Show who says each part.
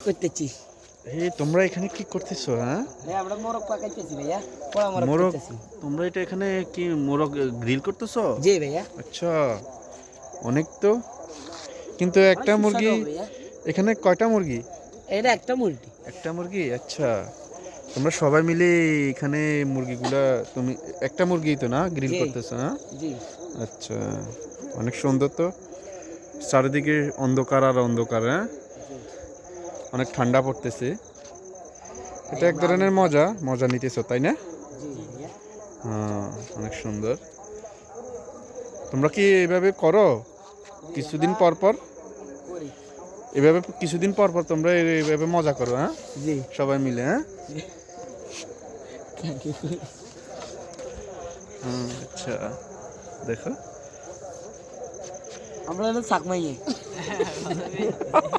Speaker 1: করতেছি।
Speaker 2: এই তোমরা এখানে কি করতেছো হ্যাঁ?
Speaker 1: আমরা মোরগ পাকাইতেছি ভাইয়া। পোড়া মোরগ
Speaker 2: মোরগ?
Speaker 1: করতেছি।
Speaker 2: তোমরা এটা এখানে কি মোরগ গ্রিল করতেছো?
Speaker 1: জি ভাইয়া।
Speaker 2: আচ্ছা অনেক তো। কিন্তু একটা মুরগি
Speaker 1: ভাইয়া।
Speaker 2: এখানে কয়টা মুরগি?
Speaker 1: এটা একটা মুরগি।
Speaker 2: একটা মুরগি? আচ্ছা। তোমরা সবাই মিলে এখানে মুরগিগুলা তুমি একটা মুরগি তো না গ্রিল
Speaker 1: জি।
Speaker 2: করতেছো হ্যাঁ?
Speaker 1: জি।
Speaker 2: আচ্ছা অনেক সুন্দর তো। চারিদিকে অন্ধকার আর অন্ধকার হ্যাঁ? অনেক ঠান্ডা পড়তেছে। এটা এক ধরনের মজা মজা নিতেছো তাই না? হ্যাঁ অনেক সুন্দর। তোমরা কি এভাবে করো? কিছুদিন পর পর?
Speaker 1: করি
Speaker 2: এভাবে কিছুদিন পর পর তোমরা এভাবে মজা করো হ্যাঁ? সবাই মিলে হ্যাঁ?
Speaker 1: থ্যাংক ইউ
Speaker 2: আচ্ছা। দেখো।
Speaker 1: আমরা হলো চাকমাইয়ে।